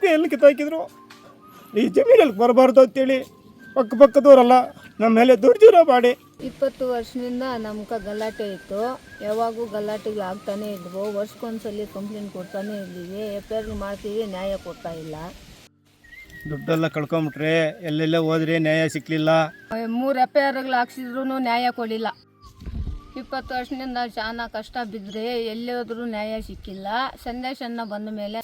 ಕಿತ್ತಾಕು ಎಲ್ಲಿ ಕಿತ್ತಾಕಿದ್ರು ಈ ಜಮೀನಲ್ಲಿ ಬರಬಾರ್ದು ಅಂತೇಳಿ ಪಕ್ಕ ಪಕ್ಕದವರಲ್ಲ ನಮ್ಮ ಮೇಲೆ ದುರ್ಜೀವನ ಮಾಡಿ. ಇಪ್ಪತ್ತು ವರ್ಷದಿಂದ ನಮ್ಗೆ ಗಲಾಟೆ ಇತ್ತು. ಯಾವಾಗೂ ಗಲಾಟೆಗಳು ಆಗ್ತಾನೆ ಇದ್ವು. ವರ್ಷಕ್ಕೊಂದ್ಸಲ ಕಂಪ್ಲೇಂಟ್ ಕೊಡ್ತಾನೆ ಇದ್ದೀವಿ. ಎಫ್ ಐ ಮಾಡ್ತೀವಿ ನ್ಯಾಯ ಕೊಡ್ತಾ ಇಲ್ಲ. ದುಡ್ಡೆಲ್ಲ ಕಳ್ಕೊಂಬಿಟ್ರೆ ಎಲ್ಲೆಲ್ಲ ಹೋದ್ರೆ ನ್ಯಾಯ ಸಿಕ್ಕಲಿಲ್ಲ ಮೂರು ಎಫ್ ಐ ಆರ್ಗಳು ಹಾಕ್ಸಿದ್ರು ನ್ಯಾಯ ಕೊಡಲಿಲ್ಲ. ಇಪ್ಪತ್ತು ವರ್ಷದಿಂದ ಶಾನ ಕಷ್ಟ ಬಿದ್ದರೆ ಎಲ್ಲಿ ಹೋದ್ರೂ ನ್ಯಾಯ ಸಿಕ್ಕಿಲ್ಲ. ಸಂದೇಶನ ಬಂದ ಮೇಲೆ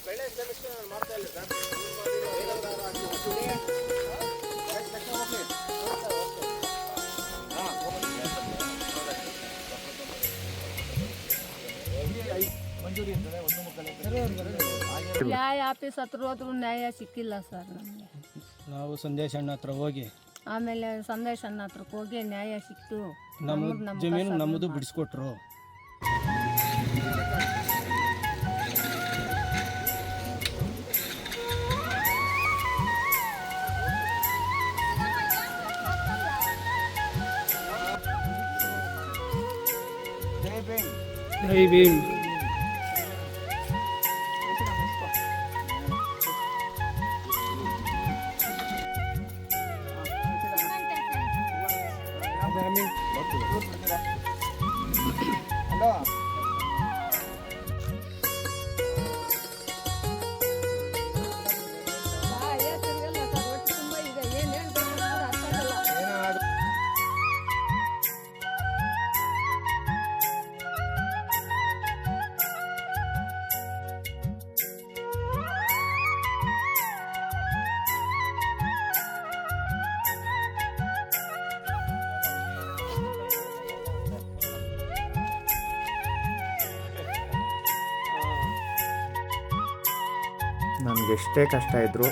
ನ್ಯಾಯ ಆಫೀಸ್ ಹತ್ರ ಹೋದ್ರೂ ನ್ಯಾಯ ಸಿಕ್ಕಿಲ್ಲ ಸರ್ ನಮಗೆ. ನಾವು ಸಂದೇಶ ಅಣ್ಣ ಹತ್ರ ಹೋಗಿ ಆಮೇಲೆ ಸಂದೇಶನ ಹತ್ರಕ್ಕೆ ಹೋಗಿ ನ್ಯಾಯ ಸಿಕ್ತು. ನಮ್ಮ ಜಮೀನು ಕಸ ನಮ್ಮದು ಬಿಡಿಸ್ಕೊಟ್ರು. ಜೈ Bhim. Ang dami. Ang dami. ನಮ್ಗೆ ಎಷ್ಟೇ ಕಷ್ಟ ಇದ್ದರೂ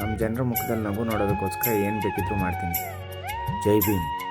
ನಮ್ಮ ಜನರ ಮುಖದಲ್ಲಿ ನಗು ನೋಡೋದಕ್ಕೋಸ್ಕರ ಏನು ಬೇಕಿದ್ರು ಮಾಡ್ತೀನಿ. ಜೈ ಭೀಮ್.